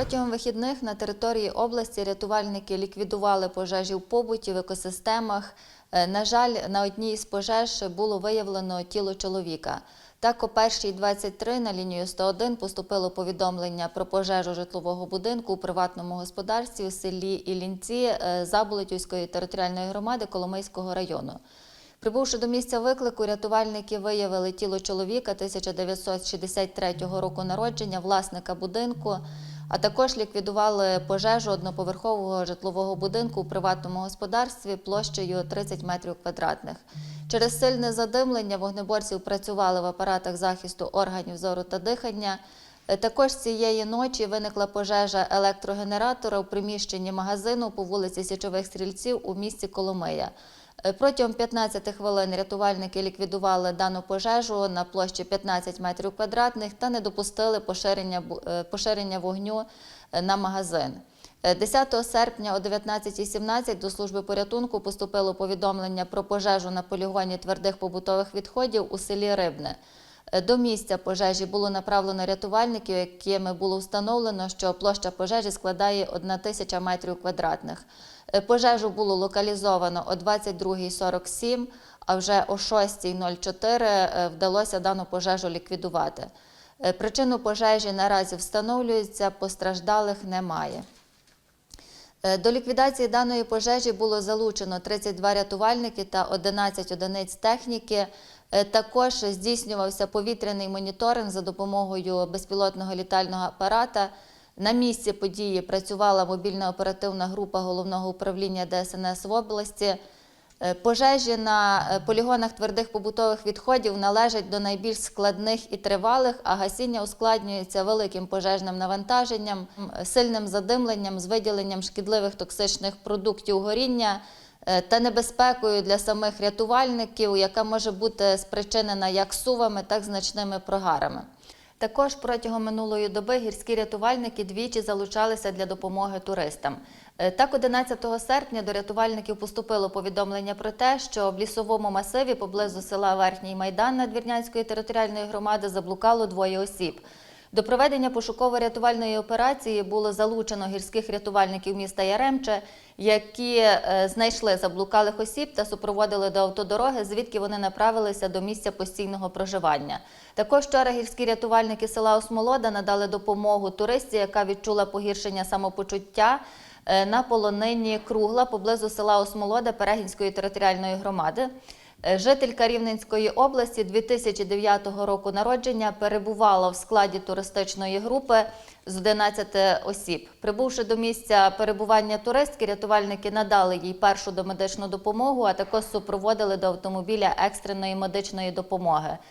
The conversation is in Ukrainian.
Протягом вихідних на території області рятувальники ліквідували пожежі в побуті в екосистемах. Е, На жаль, на одній із пожеж було виявлено тіло чоловіка. Так, о 1.23 на лінію 101 поступило повідомлення про пожежу житлового будинку у приватному господарстві у селі Ілінці е, Заболотівської територіальної громади Коломийського району. Прибувши до місця виклику, рятувальники виявили тіло чоловіка 1963 року народження, власника будинку, а також ліквідували пожежу одноповерхового житлового будинку у приватному господарстві площею 30 метрів квадратних. Через сильне задимлення вогнеборців працювали в апаратах захисту органів зору та дихання. Е, Також цієї ночі виникла пожежа електрогенератора у приміщенні магазину по вулиці Січових Стрільців у місті Коломия. Е, Протягом 15 хвилин рятувальники ліквідували дану пожежу на площі 15 метрів квадратних та не допустили поширення, е, поширення вогню е, на магазин. Е, 10 серпня о 19.17 до служби порятунку поступило повідомлення про пожежу на полігоні твердих побутових відходів у селі Рибне. До місця пожежі було направлено рятувальників, якими було встановлено, що площа пожежі складає 1 тисяча метрів квадратних. Е, Пожежу було локалізовано о 22.47, а вже о 6.04 е, вдалося дану пожежу ліквідувати. Е, Причину пожежі наразі встановлюється, постраждалих немає. До ліквідації даної пожежі було залучено 32 рятувальники та 11 одиниць техніки. Е, Також здійснювався повітряний моніторинг за допомогою безпілотного літального апарата. На місці події працювала мобільна оперативна група головного управління ДСНС в області. Е, Пожежі на е, полігонах твердих побутових відходів належать до найбільш складних і тривалих, а гасіння ускладнюється великим пожежним навантаженням, сильним задимленням з виділенням шкідливих токсичних продуктів горіння та небезпекою для самих рятувальників, яка може бути спричинена як сувами, так і значними прогарами. Також протягом минулої доби гірські рятувальники двічі залучалися для допомоги туристам. Е, Так, 11 серпня до рятувальників поступило повідомлення про те, що в лісовому масиві поблизу села Верхній Майдан Надвірнянської територіальної громади заблукало двоє осіб. До проведення пошуково-рятувальної операції було залучено гірських рятувальників міста Яремче, які е, знайшли заблукалих осіб та супроводили до автодороги, звідки вони направилися до місця постійного проживання. Також вчора гірські рятувальники села Осмолода надали допомогу туристі, яка відчула погіршення самопочуття е, на полонині Кругла поблизу села Осмолода Перегінської територіальної громади. Е, Жителька Рівненської області 2009 року народження перебувала в складі туристичної групи з 11 осіб. Прибувши до місця перебування туристки, рятувальники надали їй першу домедичну допомогу, а також супроводили до автомобіля екстреної медичної допомоги.